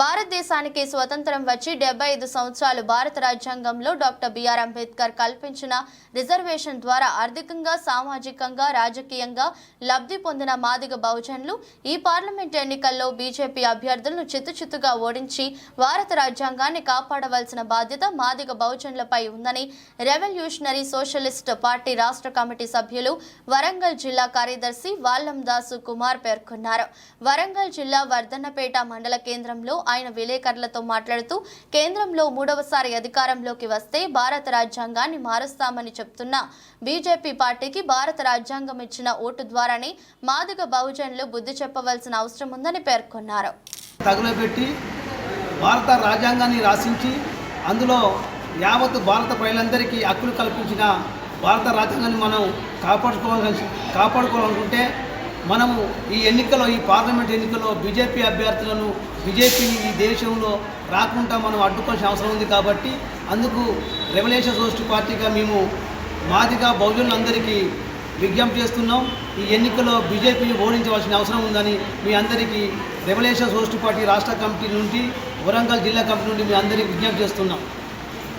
భారతదేశానికి స్వతంత్రం వచ్చి డెబ్బై ఐదు సంవత్సరాలు భారత రాజ్యాంగంలో డాక్టర్ బిఆర్ అంబేద్కర్ కల్పించిన రిజర్వేషన్ ద్వారా ఆర్థికంగా సామాజికంగా రాజకీయంగా లబ్ధి పొందిన మాదిగ బహుజనులు ఈ పార్లమెంట్ ఎన్నికల్లో బీజేపీ అభ్యర్థులను చిత్తుచిత్తుగా ఓడించి భారత రాజ్యాంగాన్ని కాపాడవలసిన బాధ్యత మాదిగ బహుజనులపై ఉందని రెవల్యూషనరీ సోషలిస్ట్ పార్టీ రాష్ట్ర కమిటీ సభ్యులు వరంగల్ జిల్లా కార్యదర్శి వాల్లం దాసు కుమార్ పేర్కొన్నారు. వరంగల్ జిల్లా వర్ధన్నపేట మండల కేంద్రంలో ఆయన విలేకరులతో మాట్లాడుతూ కేంద్రంలో మూడవసారి అధికారంలోకి వస్తే భారత రాజ్యాంగాన్ని మారుస్తామని చెప్తున్న. బీజేపీ పార్టీకి భారత రాజ్యాంగం ఇచ్చిన ఓటు ద్వారానే మాదిగ బహుజనులు బుద్ధి చెప్పవలసిన అవసరం ఉందని పేర్కొన్నారు. తగులబెట్టి భారత రాజ్యాంగాన్ని రాసించి అందులో యావత్ భారత ప్రజలందరికీ హక్కులు కల్పించిన భారత రాజ్యాంగాన్ని మనం కాపాడుకోవాలని కాపాడుకోవాలనుకుంటే మనము ఈ ఎన్నికలో ఈ పార్లమెంట్ ఎన్నికల్లో బీజేపీ అభ్యర్థులను బీజేపీని ఈ దేశంలో రాకుండా మనం అడ్డుకోవాల్సిన అవసరం ఉంది కాబట్టి అందుకు రెవల్యూషన్ సోస్ట్ పార్టీగా మేము మాదిగా బహుజనులందరికీ విజ్ఞప్తి చేస్తున్నాం. ఈ ఎన్నికల్లో బీజేపీని ఓడించవలసిన అవసరం ఉందని మీ అందరికీ రెవల్యూషన్ సోస్ట్ పార్టీ రాష్ట్ర కమిటీ నుండి వరంగల్ జిల్లా కమిటీ నుండి మీ అందరికీ విజ్ఞప్తి చేస్తున్నాం.